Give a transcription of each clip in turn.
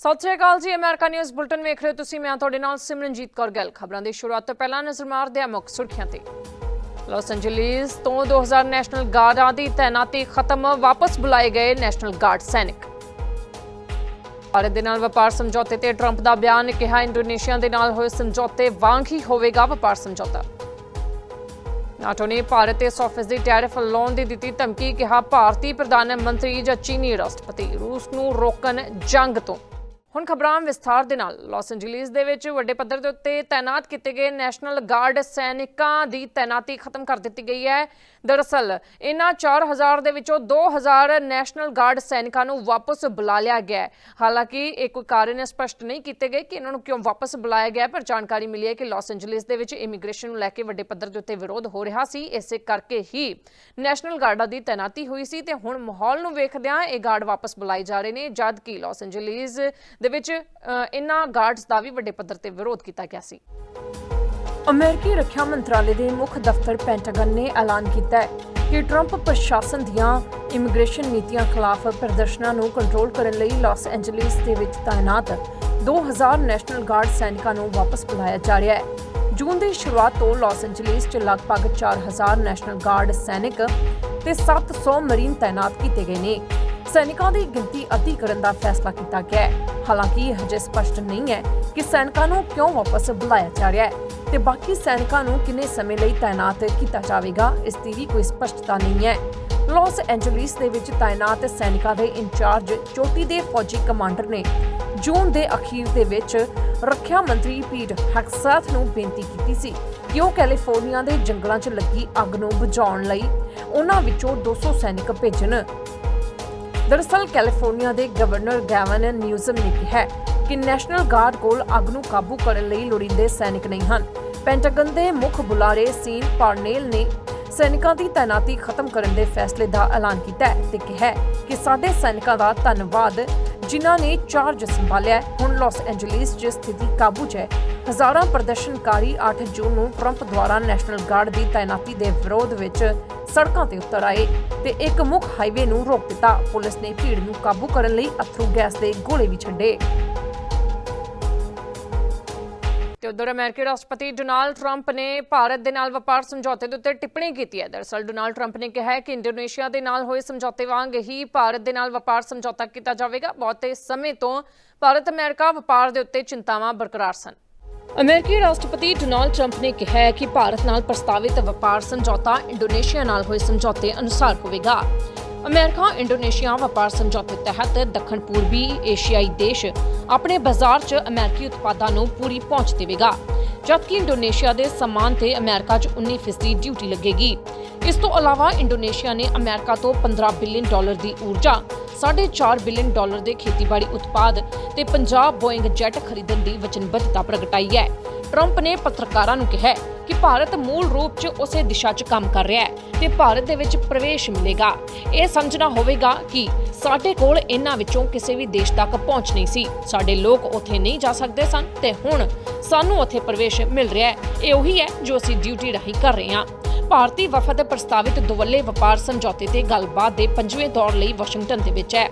ਸਤਿ ਸ਼੍ਰੀ ਅਕਾਲ ਜੀ, America news bulletin ਵੇਖ ਰਹੇ ਹੋ ਤੁਸੀਂ। ਮੈਂ ਤੁਹਾਡੇ ਨਾਲ ਸਿਮਰਨਜੀਤ ਕੌਰ ਗੱਲ। ਖਬਰਾਂ ਦੀ ਸ਼ੁਰੂਆਤ ਤੋਂ ਪਹਿਲਾਂ ਨਜ਼ਰ ਮਾਰਦੇ ਹਾਂ ਮੁੱਖ ਸੁਰਖੀਆਂ ਤੇ। ਲਾਸ ਐਂਜਲਿਸ ਤੋਂ 2000 ਨੈਸ਼ਨਲ ਗਾਰਡਾਂ ਦੀ ਤੈਨਾਤੀ ਖਤਮ, ਵਾਪਸ ਬੁਲਾਏ ਗਏ ਨੈਸ਼ਨਲ ਗਾਰਡ ਸੈਨਿਕ। ਭਾਰਤ ਦੇ ਨਾਲ ਵਪਾਰ ਸਮਝੌਤੇ ਤੇ ਟਰੰਪ ਦਾ ਬਿਆਨ ਕਿਹਾ, ਇੰਡੋਨੇਸ਼ੀਆ ਦੇ ਨਾਲ ਹੋਏ ਸਮਝੌਤੇ ਵਾਂਗ ਹੀ ਹੋਵੇਗਾ ਵਪਾਰ ਸਮਝੌਤਾ। ਨਾਟੋ ਨੇ ਭਾਰਤ ਤੇ 100% ਟੈਰਿਫ ਲਾਉਣ ਦੀ ਦਿੱਤੀ ਧਮਕੀ, ਕਿਹਾ ਭਾਰਤੀ ਪ੍ਰਧਾਨ ਮੰਤਰੀ ਜਾਂ ਚੀਨੀ ਰਾਸ਼ਟਰਪਤੀ ਰੂਸ ਨੂੰ ਰੋਕਣ ਜੰਗ ਤੋਂ। ਹੁਣ ਖਬਰਾਂ ਵਿਸਥਾਰ ਦੇ ਨਾਲ। ਲਾਸ ਐਂਜਲਿਸ ਦੇ ਵਿੱਚ ਵੱਡੇ ਪੱਧਰ ਦੇ ਉੱਤੇ ਤਾਇਨਾਤ ਕੀਤੇ ਗਏ ਨੈਸ਼ਨਲ ਗਾਰਡ ਸੈਨਿਕਾਂ ਦੀ ਤਾਇਨਾਤੀ ਖਤਮ ਕਰ ਦਿੱਤੀ ਗਈ ਹੈ। ਦਰਅਸਲ, ਇਹਨਾਂ 4000 ਦੇ ਵਿੱਚੋਂ 2000 ਨੈਸ਼ਨਲ ਗਾਰਡ ਸੈਨਿਕਾਂ ਨੂੰ ਵਾਪਸ ਬੁਲਾ ਲਿਆ ਗਿਆ ਹੈ। ਹਾਲਾਂਕਿ, ਇਹ ਕੋਈ ਕਾਰਨ ਸਪਸ਼ਟ ਨਹੀਂ ਕੀਤੇ ਗਏ ਕਿ ਇਹਨਾਂ ਨੂੰ ਕਿਉਂ ਵਾਪਸ ਬੁਲਾਇਆ ਗਿਆ, ਪਰ ਜਾਣਕਾਰੀ ਮਿਲੀ ਹੈ ਕਿ ਲਾਸ ਐਂਜਲਿਸ ਦੇ ਵਿੱਚ ਇਮੀਗ੍ਰੇਸ਼ਨ ਨੂੰ ਲੈ ਕੇ ਵੱਡੇ ਪੱਧਰ ਦੇ ਉੱਤੇ ਵਿਰੋਧ ਹੋ ਰਿਹਾ ਸੀ। ਇਸੇ ਕਰਕੇ ਹੀ ਨੈਸ਼ਨਲ ਗਾਰਡਾਂ ਦੀ ਤਾਇਨਾਤੀ ਹੋਈ ਸੀ ਤੇ ਹੁਣ ਮਾਹੌਲ ਨੂੰ ਵੇਖਦਿਆਂ ਇਹ ਗਾਰਡ ਵਾਪਸ ਬੁਲਾਏ ਜਾ ਰਹੇ ਨੇ ਜਦ ਕਿ ਲਾਸ ਐਂਜਲਿਸ ਦੇ ਵਿੱਚ ਅ, ਗਾਰਡਸ ਦਾ ਵੀ ਵੱਡੇ ਪੱਧਰ ਤੇ ਵਿਰੋਧ ਕੀਤਾ ਗਿਆ ਸੀ। ਅਮਰੀਕੀ ਰੱਖਿਆ ਮੰਤਰਾਲੇ ਦੇ ਮੁੱਖ ਦਫ਼ਤਰ ਪੈਂਟਾਗਨ ਨੇ ਐਲਾਨ ਕੀਤਾ ਹੈ ਕਿ ਟਰੰਪ ਪ੍ਰਸ਼ਾਸਨ ਦੀਆਂ ਇਮੀਗ੍ਰੇਸ਼ਨ ਨੀਤੀਆਂ ਖਿਲਾਫ ਪ੍ਰਦਰਸ਼ਨਾਂ ਨੂੰ ਕੰਟਰੋਲ ਕਰਨ ਲਈ ਲਾਸ ਐਂਜਲਿਸ ਦੇ ਵਿੱਚ ਤਾਇਨਾਤ 2000 ਨੈਸ਼ਨਲ ਗਾਰਡ ਸੈਨਿਕਾਂ ਨੂੰ ਵਾਪਸ ਬੁਲਾਇਆ ਜਾ ਰਿਹਾ ਹੈ। ਜੂਨ ਦੀ ਸ਼ੁਰੂਆਤ ਤੋਂ ਲਾਸ ਐਂਜਲਿਸ 'ਚ ਲਗਭਗ 4000 ਨੈਸ਼ਨਲ ਗਾਰਡ ਸੈਨਿਕ ਤੇ 700 ਮਰੀਨ ਤਾਇਨਾਤ ਕੀਤੇ ਗਏ ਨੇ। ਸੈਨਿਕਾਂ ਦੀ ਗਿਣਤੀ ਅਤੀ ਕਰਨ ਦਾ ਫੈਸਲਾ ਕੀਤਾ ਗਿਆ ਹੈ। ਹਾਲਾਂਕਿ ਇਹ ਹਜੇ ਸਪਸ਼ਟ ਨਹੀਂ ਹੈ ਕਿ ਸੈਨਿਕਾਂ ਨੂੰ ਕਿਉਂ ਵਾਪਸ ਬੁਲਾਇਆ ਜਾ ਰਿਹਾ ਹੈ ਤੇ ਬਾਕੀ ਸੈਨਿਕਾਂ ਨੂੰ ਕਿੰਨੇ ਸਮੇਂ ਲਈ ਤਾਇਨਾਤ ਕੀਤਾ ਜਾਵੇਗਾ, ਇਸ ਦੀ ਵੀ ਕੋਈ ਸਪਸ਼ਟਤਾ ਨਹੀਂ ਹੈ। ਲਾਸ ਐਂਜਲਿਸ ਦੇ ਵਿੱਚ ਤਾਇਨਾਤ ਸੈਨਿਕਾਂ ਦੇ ਇੰਚਾਰਜ ਚੋਟੀ ਦੇ ਫੌਜੀ ਕਮਾਂਡਰ ਨੇ ਜੂਨ ਦੇ ਅਖੀਰ ਦੇ ਵਿੱਚ ਰੱਖਿਆ ਮੰਤਰੀ ਪੀਟ ਹੈਕਸਾਥ ਨੂੰ ਬੇਨਤੀ ਕੀਤੀ ਸੀ ਕਿ ਉਹ ਕੈਲੀਫੋਰਨੀਆ ਦੇ ਜੰਗਲਾਂ 'ਚ ਲੱਗੀ ਅੱਗ ਨੂੰ ਬੁਝਾਉਣ ਲਈ ਉਹਨਾਂ ਵਿੱਚੋਂ 200 ਸੈਨਿਕ ਭੇਜਣ। ਦਰਅਸਲ ਕੈਲੀਫੋਰਨੀਆ ਦੇ ਗਵਰਨਰ ਗੈਵਨ ਨਿਊਜ਼ਮ ਨੇ ਕਿਹਾ ਕਿ ਨੈਸ਼ਨਲ ਗਾਰਡ ਕੋਲ ਅੱਗ ਨੂੰ ਕਾਬੂ ਕਰਨ ਲਈ ਲੋੜੀਂਦੇ ਸੈਨਿਕ ਨਹੀਂ ਹਨ। ਪੈਂਟਾਗਨ ਦੇ ਮੁੱਖ ਬੁਲਾਰੇ ਸੀਨ ਪਾਰਨੇਲ ਨੇ ਸੈਨਿਕਾਂ ਦੀ ਤਾਇਨਾਤੀ ਖਤਮ ਕਰਨ ਦੇ ਫੈਸਲੇ ਦਾ ਐਲਾਨ ਕੀਤਾ ਹੈ ਤੇ ਕਿਹਾ ਕਿ ਸਾਡੇ ਸੈਨਿਕਾਂ ਦਾ ਧੰਨਵਾਦ, ਜਿਨ੍ਹਾਂ ਨੇ ਚਾਰਜ ਸੰਭਾਲਿਆ ਹੁਣ ਲਾਸ ਐਂਜਲਿਸ 'ਚ ਸਥਿਤੀ ਕਾਬੂ 'ਚ ਹੈ, ਹਜ਼ਾਰਾਂ ਪ੍ਰਦਰਸ਼ਨਕਾਰੀ 8 ਜੂਨ ਨੂੰ ਟਰੰਪ ਦੁਆਰਾ ਨੈਸ਼ਨਲ ਗਾਰਡ ਦੀ ਤਾਇਨਾਤੀ ਦੇ ਵਿਰੋਧ ਵਿੱਚ ਸੜਕਾਂ ਤੇ ਉਤਰ ਆਏ ਤੇ ਇੱਕ ਮੁੱਖ ਹਾਈਵੇ ਨੂੰ ਰੋਕ ਦਿੱਤਾ। ਪੁਲਿਸ ਨੇ ਭੀੜ ਨੂੰ ਕਾਬੂ ਕਰਨ ਲਈ ਅਥਰੂ ਗੈਸ ਦੇ ਗੋਲੇ ਵੀ ਛੱਡੇ। ਤੇ ਉਧਰ ਅਮਰੀਕੀ ਰਾਸ਼ਟਰਪਤੀ ਡੋਨਾਲਡ ਟਰੰਪ ਨੇ ਭਾਰਤ ਦੇ ਨਾਲ ਵਪਾਰ ਸਮਝੌਤੇ ਦੇ ਉੱਤੇ ਟਿੱਪਣੀ ਕੀਤੀ ਹੈ। ਦਰਅਸਲ ਡੋਨਾਲਡ ਟਰੰਪ ਨੇ ਕਿਹਾ ਹੈ ਕਿ ਇੰਡੋਨੇਸ਼ੀਆ ਦੇ ਨਾਲ ਹੋਏ ਸਮਝੌਤੇ ਵਾਂਗ ਹੀ ਭਾਰਤ ਦੇ ਨਾਲ ਵਪਾਰ ਸਮਝੌਤਾ ਕੀਤਾ ਜਾਵੇਗਾ। ਬਹੁਤੇ ਸਮੇਂ ਤੋਂ ਭਾਰਤ ਅਮਰੀਕਾ ਵਪਾਰ ਦੇ ਉੱਤੇ ਚਿੰਤਾਵਾਂ ਬਰਕਰਾਰ ਸਨ। ਅਮਰੀਕੀ ਰਾਸ਼ਟਰਪਤੀ ਡੋਨਾਲਡ ਟਰੰਪ ਨੇ ਕਿਹਾ ਹੈ ਕਿ ਭਾਰਤ ਨਾਲ ਪ੍ਰਸਤਾਵਿਤ ਵਪਾਰ ਸਮਝੌਤਾ ਇੰਡੋਨੇਸ਼ੀਆ ਨਾਲ ਹੋਏ ਸਮਝੌਤੇ ਅਨੁਸਾਰ ਹੋਵੇਗਾ। ਅਮਰੀਕਾ, ਇੰਡੋਨੇਸ਼ੀਆ ਵਪਾਰ ਸਮਝੌਤੇ ਤਹਿਤ ਦੱਖਣ ਪੂਰਬੀ ਏਸ਼ੀਆਈ ਦੇਸ਼ ਆਪਣੇ ਬਾਜ਼ਾਰ 'ਚ ਅਮਰੀਕੀ ਉਤਪਾਦਾਂ ਨੂੰ ਪੂਰੀ ਪਹੁੰਚ ਦੇਵੇਗਾ, ਜਦਕਿ ਇੰਡੋਨੇਸ਼ੀਆ ਦੇ ਸਮਾਨ ਤੇ ਅਮਰੀਕਾ 'ਚ 19% ਡਿਊਟੀ ਲੱਗੇਗੀ। ਇਸ ਤੋਂ ਇਲਾਵਾ ਇੰਡੋਨੇਸ਼ੀਆ ਨੇ ਅਮਰੀਕਾ ਤੋਂ 15 ਬਿਲੀਅਨ ਡਾਲਰ ਦੀ ਊਰਜਾ 4.5 ਬਿਲੀਅਨ ਡਾਲਰ ਦੇ ਖੇਤੀਬਾੜੀ ਉਤਪਾਦ ਤੇ 50 ਬੋਇੰਗ ਜੈਟ ਖਰੀਦਣ ਦੀ ਵਚਨਬੱਧਤਾ ਪ੍ਰਗਟਾਈ ਹੈ। ਟਰੰਪ ਨੇ ਪੱਤਰਕਾਰਾਂ ਨੂੰ ਕਿਹਾ ਕਿ ਭਾਰਤ ਮੂਲ ਰੂਪ 'ਚ ਉਸੇ ਦਿਸ਼ਾ 'ਚ ਕੰਮ ਕਰ ਰਿਹਾ ਹੈ ਤੇ ਭਾਰਤ ਦੇ ਵਿੱਚ ਪ੍ਰਵੇਸ਼ ਮਿਲੇਗਾ। ਇਹ ਸਮਝਣਾ ਹੋਵੇਗਾ ਕਿ ਸਾਡੇ ਕੋਲ ਇਹਨਾਂ ਵਿੱਚੋਂ ਕਿਸੇ ਵੀ ਦੇਸ਼ ਤੱਕ ਪਹੁੰਚ ਨਹੀਂ ਸੀ। ਸਾਡੇ ਲੋਕ ਉੱਥੇ ਨਹੀਂ ਜਾ ਸਕਦੇ ਸਨ ਤੇ ਹੁਣ ਸਾਨੂੰ ਉੱਥੇ ਪ੍ਰਵੇਸ਼ ਮਿਲ ਰਿਹਾ ਹੈ। ਇਹ ਉਹੀ ਹੈ ਜੋ ਅਸੀਂ ਡਿਊਟੀ ਰਾਹੀਂ ਕਰ ਰਹੇ ਹਾਂ। ਭਾਰਤੀ ਵਫਦ ਪ੍ਰਸਤਾਵਿਤ ਦੁਵੱਲੇ ਵਪਾਰ ਸਮਝੌਤੇ ਤੇ ਗੱਲਬਾਤ ਦੇ ਪੰਜਵੇਂ ਦੌਰ ਲਈ ਵਾਸ਼ਿੰਗਟਨ ਦੇ ਵਿੱਚ ਹੈ।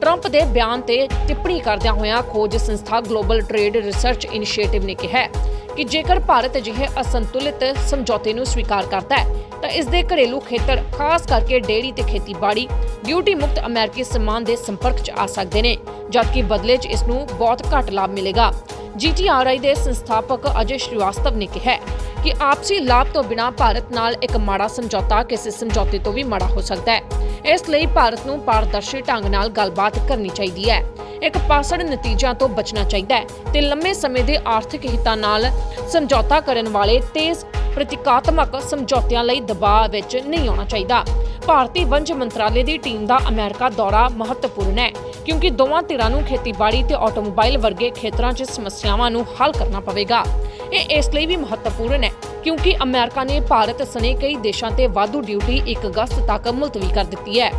ਟਰੰਪ ਦੇ ਬਿਆਨ ਤੇ ਟਿੱਪਣੀ ਕਰਦਿਆਂ ਹੋਇਆਂ ਖੋਜ ਸੰਸਥਾ ਗਲੋਬਲ ਟ੍ਰੇਡ ਰਿਸਰਚ ਇਨੀਸ਼ੀਏਟਿਵ ਨੇ ਕਿਹਾ ਕਿ ਜੇਕਰ ਭਾਰਤ ਅਜਿਹੇ ਅਸੰਤੁਲਿਤ ਸਮਝੌਤੇ ਨੂੰ ਸਵੀਕਾਰ ਕਰਦਾ ਹੈ, ਤਾਂ ਇਸ ਦੇ ਘਰੇਲੂ ਖੇਤਰ, ਖਾਸ ਕਰਕੇ ਡੇਅਰੀ ਤੇ ਖੇਤੀਬਾੜੀ, ਡਿਊਟੀ ਮੁਕਤ ਅਮਰੀਕੀ ਸਮਾਨ ਦੇ ਸੰਪਰਕ 'ਚ ਆ ਸਕਦੇ ਨੇ, ਜਦਕਿ ਬਦਲੇ 'ਚ ਇਸ ਨੂੰ ਬਹੁਤ ਘੱਟ ਲਾਭ ਮਿਲੇਗਾ। ਜੀਟੀਆਰਆਈ ਦੇ ਸੰਸਥਾਪਕ ਅਜੇ ਸ਼੍ਰੀਵਾਸਤਵ ਨੇ ਕਿਹਾ ਕਿ ਆਪਸੀ ਲਾਭ ਤੋਂ ਬਿਨਾਂ ਭਾਰਤ ਨਾਲ ਇੱਕ ਮਾੜਾ ਸਮਝੌਤਾ ਕਿਸੇ ਸਮਝੌਤੇ ਤੋਂ ਵੀ ਮਾੜਾ ਹੋ ਸਕਦਾ ਹੈ। ਇਸ ਲਈ ਭਾਰਤ ਨੂੰ ਪਾਰਦਰਸ਼ੀ ਢੰਗ ਨਾਲ ਗੱਲਬਾਤ ਕਰਨੀ ਚਾਹੀਦੀ ਹੈ। ਇੱਕ ਪਾਸੜ ਨਤੀਜਿਆਂ ਤੋਂ ਬਚਣਾ ਚਾਹੀਦਾ ਹੈ ਤੇ ਲੰਮੇ ਸਮੇਂ ਦੇ ਆਰਥਿਕ ਹਿੱਤਾਂ ਨਾਲ ਸਮਝੌਤਾ ਕਰਨ ਵਾਲੇ ਤੇਜ਼ ਪ੍ਰਤੀਕਾਤਮਕ ਸਮਝੌਤਿਆਂ ਲਈ ਦਬਾਅ ਵਿੱਚ ਨਹੀਂ ਆਉਣਾ ਚਾਹੀਦਾ। ਭਾਰਤੀ ਵਣਜ ਮੰਤਰਾਲੇ ਦੀ ਟੀਮ ਦਾ ਅਮਰੀਕਾ ਦੌਰਾ ਮਹੱਤਵਪੂਰਨ ਹੈ, ਕਿਉਂਕਿ ਦੋਵਾਂ ਧਿਰਾਂ ਨੂੰ ਖੇਤੀਬਾੜੀ ਤੇ ਆਟੋਮੋਬਾਈਲ ਵਰਗੇ ਖੇਤਰਾਂ 'ਚ ਸਮੱਸਿਆਵਾਂ ਨੂੰ ਹੱਲ ਕਰਨਾ ਪਵੇਗਾ। ਇਹ ਇਸ ਲਈ ਵੀ ਮਹੱਤਵਪੂਰਨ ਹੈ, ਕਿਉਂਕਿ ਅਮਰੀਕਾ ਨੇ ਭਾਰਤ ਸਣੇ ਕਈ ਦੇਸ਼ਾਂ ਤੇ ਵਾਧੂ ਡਿਊਟੀ 1 ਅਗਸਤ ਤੱਕ ਮੁਲਤਵੀ ਕਰ ਦਿੱਤੀ ਹੈ।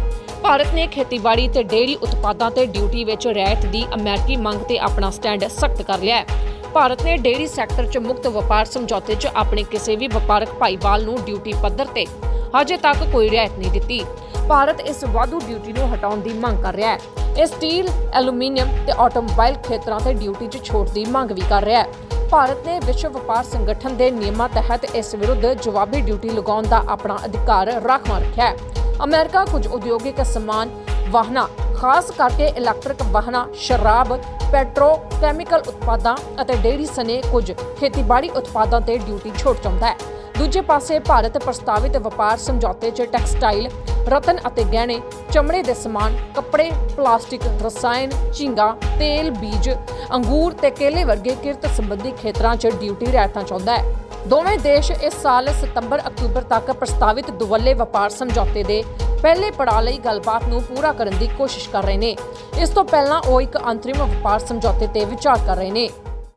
ਭਾਰਤ ਨੇ ਖੇਤੀਬਾੜੀ ਤੇ ਡੇਅਰੀ ਉਤਪਾਦਾਂ ਤੇ ਡਿਊਟੀ ਵਿੱਚ ਰਿਆਇਤ ਦੀ ਅਮਰੀਕੀ ਮੰਗ ਤੇ ਆਪਣਾ ਸਟੈਂਡ ਸਖਤ ਕਰ ਲਿਆ ਹੈ। ਭਾਰਤ ਨੇ ਡੇਅਰੀ ਸੈਕਟਰ 'ਚ ਮੁਕਤ ਵਪਾਰ ਸਮਝੌਤੇ 'ਚ ਆਪਣੇ ਕਿਸੇ ਵੀ ਵਪਾਰਕ ਭਾਈਵਾਲ ਨੂੰ ਡਿਊਟੀ ਪੱਧਰ ਤੇ ਹਜੇ ਤੱਕ ਕੋਈ ਰਿਆਇਤ ਨਹੀਂ ਦਿੱਤੀ। ਭਾਰਤ ਇਸ ਵਾਧੂ ਡਿਊਟੀ ਨੂੰ ਹਟਾਉਣ ਦੀ ਮੰਗ ਕਰ ਰਿਹਾ ਹੈ। ਇਹ ਸਟੀਲ, ਐਲੂਮੀਨੀਅਮ ਤੇ ਆਟੋਮੋਬਾਈਲ ਖੇਤਰਾਂ ਤੇ ਡਿਊਟੀ 'ਚ ਛੋਟ ਦੀ ਮੰਗ ਵੀ ਕਰ ਰਿਹਾ ਹੈ। ਭਾਰਤ ਨੇ ਵਿਸ਼ਵ ਵਪਾਰ ਸੰਗਠਨ ਦੇ ਨਿਯਮਾਂ ਤਹਿਤ ਇਸ ਵਿਰੁੱਧ ਜਵਾਬੀ ਡਿਊਟੀ ਲਗਾਉਣ ਦਾ ਆਪਣਾ ਅਧਿਕਾਰ ਰਾਖਵਾਂ ਰੱਖਿਆ ਹੈ। ਅਮਰੀਕਾ ਕੁਝ ਉਦਯੋਗਿਕ ਸਮਾਨ ਵਾਹਨਾਂ ਖਾਸ ਕਰਕੇ ਇਲੈਕਟ੍ਰਿਕ ਵਾਹਨਾਂ ਸ਼ਰਾਬ ਪੈਟਰੋ ਕੈਮੀਕਲ ਉਤਪਾਦਾਂ ਅਤੇ ਡੇਅਰੀ ਸਨੇ ਕੁਝ ਖੇਤੀਬਾੜੀ ਉਤਪਾਦਾਂ ਤੇ ਡਿਊਟੀ ਛੋਟ ਚਾਹੁੰਦਾ ਹੈ। ਦੂਜੇ ਪਾਸੇ ਭਾਰਤ ਪ੍ਰਸਤਾਵਿਤ ਵਪਾਰ ਸਮਝੌਤੇ 'ਚ ਟੈਕਸਟਾਈਲ, ਰਤਨ ਅਤੇ ਗਹਿਣੇ, ਚਮੜੇ ਦੇ ਸਮਾਨ, ਕੱਪੜੇ, ਪਲਾਸਟਿਕ, ਰਸਾਇਣ, ਝੀਂਗਾ, ਤੇਲ, ਬੀਜ, ਅੰਗੂਰ ਤੇ ਕੇਲੇ ਵਰਗੇ ਕਿਰਤ ਸੰਬੰਧੀ ਖੇਤਰਾਂ 'ਚ ਡਿਊਟੀ ਰਿਆਇਤਾਂ ਚਾਹੁੰਦਾ ਹੈ। ਦੋਵੇਂ ਦੇਸ਼ ਇਸ ਸਾਲ ਸਤੰਬਰ ਅਕਤੂਬਰ ਤੱਕ ਪ੍ਰਸਤਾਵਿਤ ਦੁਵੱਲੇ ਵਪਾਰ ਸਮਝੌਤੇ ਦੇ ਪਹਿਲੇ ਪੜਾਅ ਲਈ ਗੱਲਬਾਤ ਨੂੰ ਪੂਰਾ ਕਰਨ ਦੀ ਕੋਸ਼ਿਸ਼ ਕਰ ਰਹੇ ਨੇ। ਇਸ ਤੋਂ ਪਹਿਲਾਂ ਉਹ ਇੱਕ ਅੰਤਰਿਮ ਵਪਾਰ ਸਮਝੌਤੇ ਤੇ ਵਿਚਾਰ ਕਰ ਰਹੇ ਨੇ।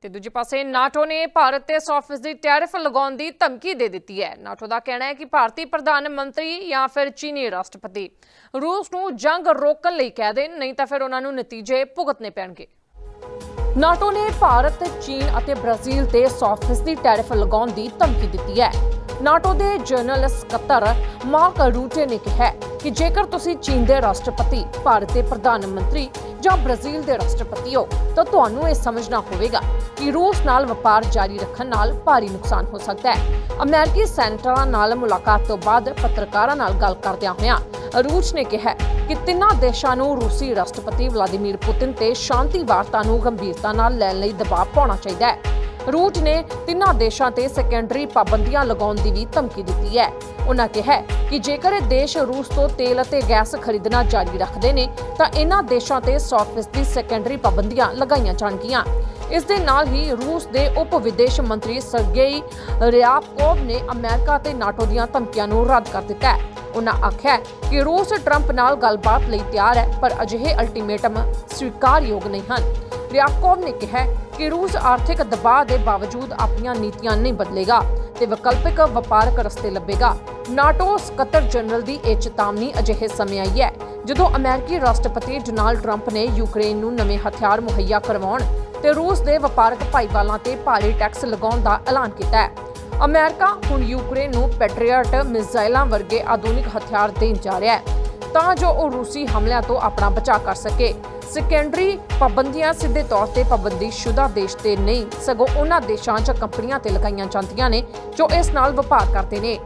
ਤੇ ਦੂਜੇ ਪਾਸੇ ਨਾਟੋ ਨੇ ਭਾਰਤ ਤੇ 100% ਟੈਰਿਫ ਲਗਾਉਣ ਦੀ ਧਮਕੀ ਦੇ ਦਿੱਤੀ ਹੈ ਨਾਟੋ ਦਾ ਕਹਿਣਾ ਹੈ ਕਿ ਭਾਰਤੀ ਪ੍ਰਧਾਨ ਮੰਤਰੀ ਜਾਂ ਫਿਰ ਚੀਨੀ ਰਾਸ਼ਟਰਪਤੀ ਰੂਸ ਨੂੰ ਜੰਗ ਰੋਕਣ ਲਈ ਕਹਿ ਦੇਣ ਨਹੀਂ ਤਾਂ ਫਿਰ ਉਹਨਾਂ ਨੂੰ ਨਤੀਜੇ ਭੁਗਤਣੇ ਪੈਣਗੇ ਨਾਟੋ ਨੇ ਭਾਰਤ, ਚੀਨ ਅਤੇ ਬ੍ਰਾਜ਼ੀਲ ਤੇ 100% ਟੈਰਿਫ ਲਗਾਉਣ ਦੀ ਧਮਕੀ ਦਿੱਤੀ ਹੈ। ਨਾਟੋ ਦੇ ਜਨਰਲ ਸਕੱਤਰ ਮਾਰਕ ਰੂਟੇ ਨੇ ਕਿਹਾ ਕਿ ਜੇਕਰ ਤੁਸੀਂ ਚੀਨ ਦੇ ਰਾਸ਼ਟਰਪਤੀ, ਭਾਰਤ ਦੇ ਪ੍ਰਧਾਨ ਮੰਤਰੀ ਜਾਂ ਬ੍ਰਾਜ਼ੀਲ ਦੇ ਰਾਸ਼ਟਰਪਤੀ ਹੋ ਤਾਂ ਤੁਹਾਨੂੰ ਇਹ ਸਮਝਣਾ ਹੋਵੇਗਾ ਕਿ ਰੂਸ ਨਾਲ ਵਪਾਰ ਜਾਰੀ ਰੱਖਣ ਨਾਲ ਭਾਰੀ ਨੁਕਸਾਨ ਹੋ ਸਕਦਾ ਹੈ। ਅਮਰੀਕੀ ਸੈਨੇਟਰਾਂ ਨਾਲ ਮੁਲਾਕਾਤ ਤੋਂ ਬਾਅਦ ਪੱਤਰਕਾਰਾਂ ਨਾਲ ਗੱਲ ਕਰਦਿਆਂ ਹੋਇਆਂ ਰੂਸ ਨੇ ਕਿਹਾ ਕਿ ਤਿੰਨਾਂ ਦੇਸ਼ਾਂ ਨੂੰ ਰੂਸੀ ਰਾਸ਼ਟਰਪਤੀ ਵਲਾਦੀਮੀਰ ਪੁਤਿਨ ਤੇ ਸ਼ਾਂਤੀ ਵਾਰਤਾ ਨੂੰ ਗੰਭੀਰਤਾ ਨਾਲ ਲੈਣ ਲਈ ਦਬਾਅ ਪਾਉਣਾ ਚਾਹੀਦਾ ਹੈ ਰੂਟ ਨੇ ਤਿੰਨਾਂ ਦੇਸ਼ਾਂ ਤੇ ਸੈਕੰਡਰੀ ਪਾਬੰਦੀਆਂ ਲਗਾਉਣ ਦੀ ਵੀ ਧਮਕੀ ਦਿੱਤੀ ਹੈ। ਉਹਨਾਂ ਕਿਹਾ ਕਿ ਜੇਕਰ ਇਹ ਦੇਸ਼ ਰੂਸ ਤੋਂ ਤੇਲ ਅਤੇ ਗੈਸ ਖਰੀਦਣਾ ਜਾਰੀ ਰੱਖਦੇ ਨੇ, ਤਾਂ ਇਹਨਾਂ ਦੇਸ਼ਾਂ ਤੇ 100% ਸੈਕੰਡਰੀ ਪਾਬੰਦੀਆਂ ਲਗਾਈਆਂ ਜਾਣਗੀਆਂ। ਇਸ ਦੇ ਨਾਲ ਹੀ ਰੂਸ ਦੇ ਉਪ ਵਿਦੇਸ਼ ਮੰਤਰੀ ਸਰਗੇਈ ਰਿਆਪਕੋਵ ਨੇ ਅਮਰੀਕਾ ਤੇ ਨਾਟੋ ਦੀਆਂ ਧਮਕੀਆਂ ਨੂੰ ਰੱਦ ਕਰ ਦਿੱਤਾ ਹੈ। ਉਹਨਾਂ ਆਖਿਆ ਕਿ ਰੂਸ ਟਰੰਪ ਨਾਲ ਗੱਲਬਾਤ ਲਈ ਤਿਆਰ ਹੈ, ਪਰ ਅਜਿਹੇ ਅਲਟੀਮੇਟਮ ਸਵੀਕਾਰਯੋਗ ਨਹੀਂ ਹਨ। ਰਿਆਕੋਵ ਨੇ ਕਿਹਾ ਕਿ ਰੂਸ ਆਰਥਿਕ ਦਬਾਅ ਦੇ ਬਾਵਜੂਦ ਆਪਣੀਆਂ ਨੀਤੀਆਂ ਨਹੀਂ ਬਦਲੇਗਾ ਤੇ ਵਿਕਲਪਿਕ ਵਪਾਰਕ ਰਸਤੇ ਲੱਭੇਗਾ। ਨਾਟੋ ਸਕੱਤਰ ਜਨਰਲ ਦੀ ਇਹ ਚੇਤਾਵਨੀ ਅਜਿਹੇ ਸਮੇਂ ਆਈ ਹੈ, ਜਦੋਂ ਅਮਰੀਕੀ ਰਾਸ਼ਟਰਪਤੀ ਡੋਨਾਲਡ ਟਰੰਪ ਨੇ ਯੂਕਰੇਨ ਨੂੰ ਨਵੇਂ ਹਥਿਆਰ ਮੁਹੱਈਆ ਕਰਵਾਉਣ ਤੇ ਰੂਸ ਦੇ ਵਪਾਰਕ ਭਾਈਵਾਲਾਂ ਤੇ ਭਾਰੀ ਟੈਕਸ ਲਗਾਉਣ ਦਾ ਐਲਾਨ ਕੀਤਾ ਹੈ। ਅਮਰੀਕਾ ਹੁਣ ਯੂਕਰੇਨ ਨੂੰ ਪੈਟਰੀਅਟ ਮਿਜ਼ਾਈਲਾਂ ਵਰਗੇ ਆਧੁਨਿਕ ਹਥਿਆਰ ਦੇਣ ਜਾ ਰਿਹਾ ਹੈ, ਤਾਂ ਜੋ ਉਹ ਰੂਸੀ ਹਮਲਿਆਂ ਤੋਂ ਆਪਣਾ ਬਚਾਅ ਕਰ ਸਕੇ। ਸੈਕੰਡਰੀ ਪਾਬੰਦੀਆਂ ਸਿੱਧੇ ਤੌਰ ਤੇ ਪਾਬੰਦੀਸ਼ੁਦਾ ਦੇਸ਼ ਤੇ ਨਹੀਂ, ਸਗੋਂ ਉਹਨਾਂ ਦੇਸ਼ਾਂ ਜਾਂ ਕੰਪਨੀਆਂ ਤੇ ਲਗਾਈਆਂ ਜਾਂਦੀਆਂ ਨੇ, ਜੋ ਇਸ ਨਾਲ ਵਪਾਰ ਕਰਦੇ ਨੇ।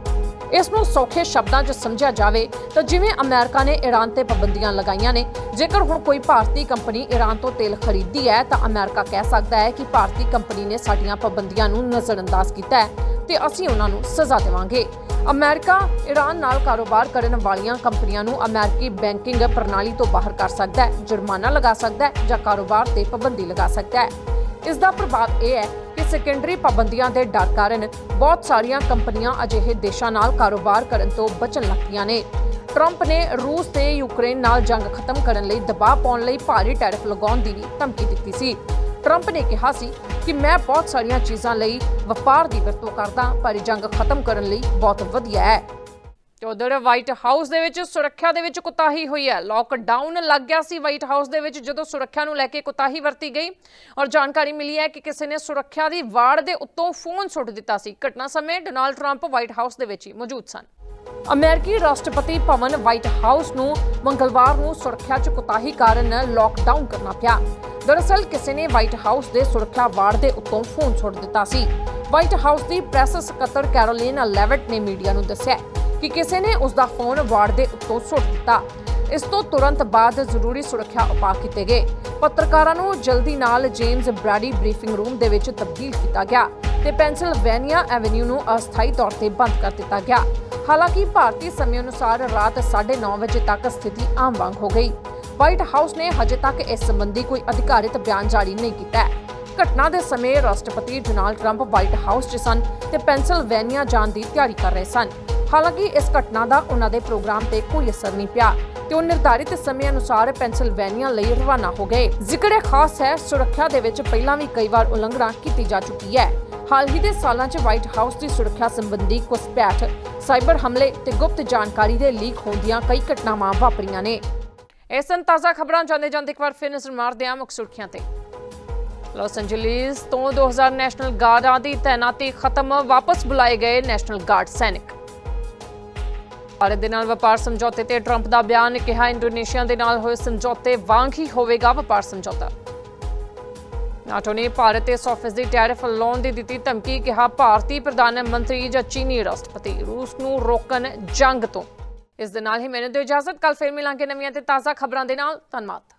ਇਸ ਨੂੰ ਸੌਖੇ ਸ਼ਬਦਾਂ 'ਚ ਸਮਝਿਆ ਜਾਵੇ ਤਾਂ ਜਿਵੇਂ ਅਮਰੀਕਾ ਨੇ ਈਰਾਨ ਤੇ ਪਾਬੰਦੀਆਂ ਲਗਾਈਆਂ ਨੇ, ਜੇਕਰ ਹੁਣ ਕੋਈ ਭਾਰਤੀ ਕੰਪਨੀ ਈਰਾਨ ਤੋਂ ਤੇਲ ਖਰੀਦਦੀ ਹੈ ਤਾਂ ਅਮਰੀਕਾ ਕਹਿ ਸਕਦਾ ਹੈ ਕਿ ਭਾਰਤੀ ਕੰਪਨੀ ਨੇ ਸਾਡੀਆਂ ਪਾਬੰਦੀਆਂ ਨੂੰ ਨਜ਼ਰਅੰਦਾਜ਼ ਕੀਤਾ ਹੈ। ਤੇ ਅਸੀਂ ਉਹਨਾਂ ਨੂੰ ਸਜ਼ਾ ਦੇਵਾਂਗੇ। ਅਮਰੀਕਾ ਈਰਾਨ ਨਾਲ ਕਾਰੋਬਾਰ ਕਰਨ ਵਾਲੀਆਂ ਕੰਪਨੀਆਂ ਨੂੰ ਅਮਰੀਕੀ ਬੈਂਕਿੰਗ ਪ੍ਰਣਾਲੀ ਤੋਂ ਬਾਹਰ ਕਰ ਸਕਦਾ ਹੈ, ਜੁਰਮਾਨਾ ਲਗਾ ਸਕਦਾ ਹੈ ਜਾਂ ਕਾਰੋਬਾਰ ਤੇ ਪਾਬੰਦੀ ਲਗਾ ਸਕਦਾ ਹੈ। ਇਸ ਦਾ ਪ੍ਰਭਾਵ ਇਹ ਹੈ ਕਿ ਸੈਕੰਡਰੀ ਪਾਬੰਦੀਆਂ ਦੇ ਡਰ ਕਾਰਨ ਬਹੁਤ ਸਾਰੀਆਂ ਕੰਪਨੀਆਂ ਅਜਿਹੇ ਦੇਸ਼ਾਂ ਨਾਲ ਕਾਰੋਬਾਰ ਕਰਨ ਤੋਂ ਬਚਣ ਲੱਗੀਆਂ ਨੇ। ਟਰੰਪ ਨੇ ਰੂਸ ਤੇ ਯੂਕਰੇਨ ਨਾਲ ਜੰਗ ਖਤਮ ਕਰਨ ਲਈ ਦਬਾਅ ਪਾਉਣ ਲਈ ਭਾਰੀ ਟੈਰਿਫ ਲਗਾਉਣ ਦੀ ਵੀ ਧਮਕੀ ਦਿੱਤੀ ਸੀ। ਟਰੰਪ ਨੇ ਕਿਹਾ ਸੀ ਕਿ ਮੈਂ ਬਹੁਤ ਸਾਰੀਆਂ ਚੀਜ਼ਾਂ ਲਈ ਵਪਾਰ ਦੀ ਵਰਤੋਂ ਕਰਦਾ, ਪਰ ਜੰਗ ਖਤਮ ਕਰਨ ਲਈ ਬਹੁਤ ਵਧੀਆ ਹੈ। ਤੇ ਉਧਰ ਵਾਈਟ ਹਾਊਸ ਦੇ ਵਿੱਚ ਸੁਰੱਖਿਆ ਦੇ ਵਿੱਚ ਕੁਤਾਹੀ ਹੋਈ ਹੈ। ਲਾਕਡਾਊਨ ਲੱਗ ਗਿਆ ਸੀ ਵਾਈਟ ਹਾਊਸ ਦੇ ਵਿੱਚ ਜਦੋਂ ਸੁਰੱਖਿਆ ਨੂੰ ਲੈ ਕੇ ਕੁਤਾਹੀ ਵਰਤੀ ਗਈ ਔਰ ਜਾਣਕਾਰੀ ਮਿਲੀ ਹੈ ਕਿ ਕਿਸੇ ਨੇ ਸੁਰੱਖਿਆ ਦੀ ਵਾੜ ਦੇ ਉੱਤੋਂ ਫੋਨ ਸੁੱਟ ਦਿੱਤਾ ਸੀ। ਘਟਨਾ ਸਮੇਂ ਡੋਨਾਲਡ ਟਰੰਪ ਵਾਈਟ ਹਾਊਸ ਦੇ ਵਿੱਚ ਹੀ ਮੌਜੂਦ ਸਨ। ਅਮਰੀਕੀ ਰਾਸ਼ਟਰਪਤੀ ਭਵਨ ਵਾਈਟ ਹਾਊਸ ਨੂੰ ਮੰਗਲਵਾਰ ਨੂੰ ਸੁਰੱਖਿਆ 'ਚ ਕੁਤਾਹੀ ਕਾਰਨ ਲਾਕਡਾਊਨ ਕਰਨਾ ਪਿਆ। ਦਰਅਸਲ, ਕਿਸੇ ਨੇ ਵਾਈਟ ਹਾਊਸ ਦੇ ਸੁਰੱਖਿਆ ਵਾੜ ਦੇ ਉੱਤੋਂ ਫੋਨ ਸੁੱਟ ਦਿੱਤਾ ਸੀ। ਵਾਈਟ ਹਾਊਸ ਦੀ ਪ੍ਰੈਸ ਸਕੱਤਰ ਕੈਰੋਲਿਨਾ ਲੈਵਟ ਨੇ ਮੀਡੀਆ ਨੂੰ ਦੱਸਿਆ ਕਿ ਕਿਸੇ ਨੇ ਉਸ ਦਾ ਫੋਨ ਵਾਰਡ ਦੇ ਉੱਤੋਂ ਸੁੱਟ ਦਿੱਤਾ। ਇਸ ਤੋਂ ਤੁਰੰਤ ਬਾਅਦ ਜ਼ਰੂਰੀ ਸੁਰੱਖਿਆ ਉਪਾਅ ਕੀਤੇ ਗਏ। ਪੱਤਰਕਾਰਾਂ ਨੂੰ ਜਲਦੀ ਨਾਲ ਜੇਮਸ ਬ੍ਰੈਡੀ ਬਰੀਫਿੰਗ ਰੂਮ ਦੇ ਵਿੱਚ ਤਬਦੀਲ ਕੀਤਾ ਗਿਆ। ਤੇ ਪੈਂਸਿਲਵੇਨੀਆ ਐਵੇਨਿਊ ਨੂੰ ਅਸਥਾਈ ਤੌਰ ਤੇ ਬੰਦ ਕਰ ਦਿੱਤਾ ਗਿਆ। ਹਾਲਾਂਕਿ ਭਾਰਤੀ ਸਮੇਂ ਅਨੁਸਾਰ ਰਾਤ 9:30 ਵਜੇ ਤੱਕ ਸਥਿਤੀ ਆਮ ਵਾਂਗ ਹੋ ਗਈ। ਵਾਈਟ ਹਾਊਸ ਨੇ ਹਜੇ ਤੱਕ ਇਸ ਸੰਬੰਧੀ ਕੋਈ ਅਧਿਕਾਰਿਤ ਬਿਆਨ ਜਾਰੀ ਨਹੀਂ ਕੀਤਾ ਹੈ। ਘਟਨਾ ਦੇ ਸਮੇਂ ਰਾਸ਼ਟਰਪਤੀ ਡੋਨਾਲਡ ਟਰੰਪ ਵਾਈਟ ਹਾਊਸ 'ਚ ਸਨ ਤੇ ਪੈਂਸਿਲਵੇਨੀਆ ਜਾਣ ਦੀ ਤਿਆਰੀ ਕਰ ਰਹੇ ਸਨ। ਹਾਲਾਂਕਿ ਇਸ ਘਟਨਾ ਦਾ ਉਹਨਾਂ ਦੇ ਪ੍ਰੋਗਰਾਮ ਤੇ ਕੋਈ ਅਸਰ ਨਹੀਂ ਪਿਆ ਤੇ ਉਹ ਨਿਰਧਾਰਿਤ ਸਮੇਂ ਅਨੁਸਾਰ ਪੈਂਸਿਲਵੇਨੀਆ ਲਈ ਰਵਾਨਾ ਹੋ ਗਏ। ਜ਼ਿਕਰ ਖਾਸ ਹੈ, ਸੁਰੱਖਿਆ ਦੇ ਵਿੱਚ ਪਹਿਲਾਂ ਵੀ ਕਈ ਵਾਰ ਉਲੰਘਣਾ ਕੀਤੀ ਜਾ ਚੁੱਕੀ ਹੈ। ਹਾਲ ਹੀ ਦੇ ਸਾਲਾਂ 'ਚ ਵਾਈਟ ਹਾਊਸ ਦੀ ਸੁਰੱਖਿਆ ਸੰਬੰਧੀ ਘੁਸਪੈਠ, ਸਾਈਬਰ ਹਮਲੇ ਤੇ ਗੁਪਤ ਜਾਣਕਾਰੀ ਦੇ ਲੀਕ ਹੋਣ ਦੀਆਂ ਕਈ ਘਟਨਾਵਾਂ ਵਾਪਰੀਆਂ ਨੇ। ਇਹ ਸਨ ਤਾਜ਼ਾ ਖਬਰਾਂ, ਜਾਂਦੇ ਜਾਂਦੇ ਇੱਕ ਵਾਰ ਫਿਰ ਨਜ਼ਰ ਮਾਰਦੇ ਹਾਂ ਮੁੱਖ ਸੁਰਖੀਆਂ ਤੇ। ਲਾਸ ਐਂਜਲਿਸ ਤੋਂ 2000 ਨੈਸ਼ਨਲ ਗਾਰਡਾਂ ਦੀ ਤੈਨਾਤੀ ਖਤਮ, ਵਾਪਸ ਬੁਲਾਏ ਗਏ ਨੈਸ਼ਨਲ ਗਾਰਡ ਸੈਨਿਕ। ਭਾਰਤ ਦੇ ਨਾਲ ਵਪਾਰ ਸਮਝੌਤੇ ਤੇ ਟਰੰਪ ਦਾ ਬਿਆਨ ਕਿਹਾ, ਇੰਡੋਨੇਸ਼ੀਆ ਦੇ ਨਾਲ ਹੋਏ ਸਮਝੌਤੇ ਵਾਂਗ ਹੀ ਹੋਵੇਗਾ ਵਪਾਰ ਸਮਝੌਤਾ। ਨਾਟੋ ਨੇ ਭਾਰਤ ਤੇ 100% ਟੈਰਿਫ ਲਾਉਣ ਦੀ ਦਿੱਤੀ ਧਮਕੀ, ਕਿਹਾ ਭਾਰਤੀ ਪ੍ਰਧਾਨ ਮੰਤਰੀ ਜਾਂ ਚੀਨੀ ਰਾਸ਼ਟਰਪਤੀ ਰੂਸ ਨੂੰ ਰੋਕਣ ਜੰਗ ਤੋਂ। ਇਸ ਦੇ ਨਾਲ ਹੀ ਮੈਨੂੰ ਦਿਓ ਇਜਾਜ਼ਤ। ਕੱਲ ਫਿਰ ਮਿਲਾਂਗੇ ਨਵੀਆਂ ਤੇ ਤਾਜ਼ਾ ਖਬਰਾਂ ਦੇ ਨਾਲ। ਧੰਨਵਾਦ।